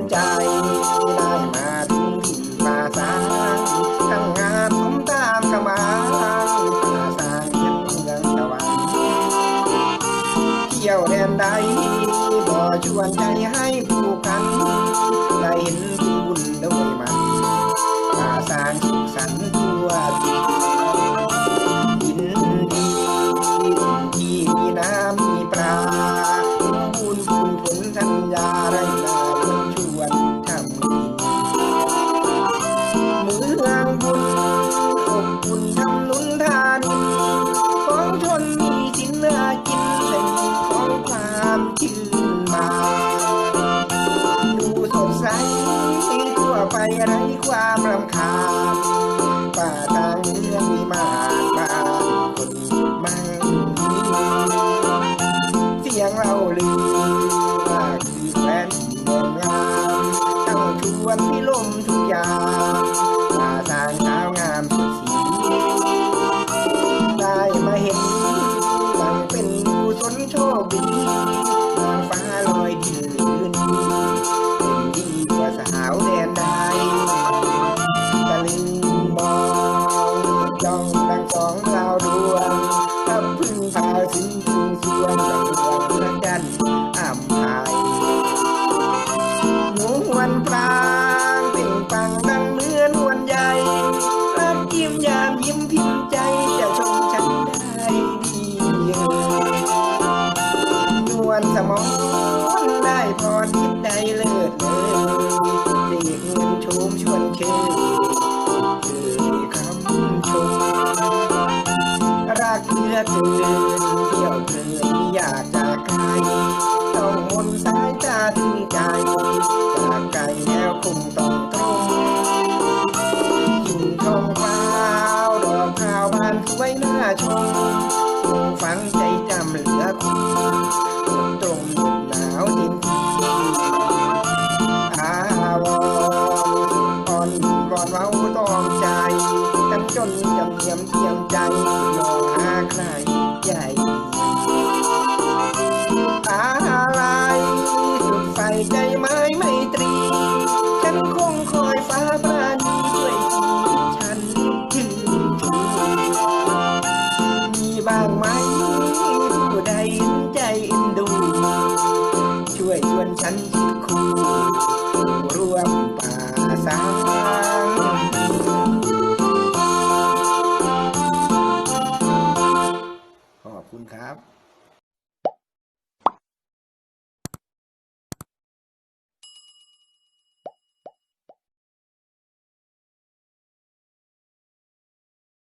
นใจได้มาดีมาสร้างทำงานผมตามกำลังมาสร้างเงเมืองตะวันเที่ยวแดนใดบ่ชวนใจให้ผู้กันได้เห็นบุญด้วยมันมาสร้างสุขสันต์ทั่วที ไปไรความรำคาญป่าทางเมืองมีมากมายคนมั่ดีเสียงเราลือว่าคือแฟนที่งงามตั้งชวนพิลมทุกอย่างป่าทางเท้างามสุดสีได้มาเห็นหลังเป็นกุศลโชคดี จ้องดังสองดาวดวงทับพึ่งพาถึงถึงสวงดังดวงระจันอ่ำพายหนูวันปรางเปล่งปังดังเมือนวันใหญ่รักยิ้มยามยิ้มพิมพ์ใจจะชมฉันได้ดีเอ่ยนวลสมองได้พรทิพย์ได้เลิศเลยเด็กเงินชมชวนเชย กเหลือเกินเที่ยวเพลินอยากจากใครต้องมนสายตาถึงใจจากไกลแล้วคงต้องตรงหิ่งทองฟ้าวดอกข้าวบานสวยน่าชมคงฝังใจจำเหลือคุณตรงหยุดหนาวเต็มที่อาวรณ์อ่อนรอนเว้าตอง จนจำเนียมเทียมใจมองหาใครใหญ่อาลายสุดใส่ใจไม่ คณครับ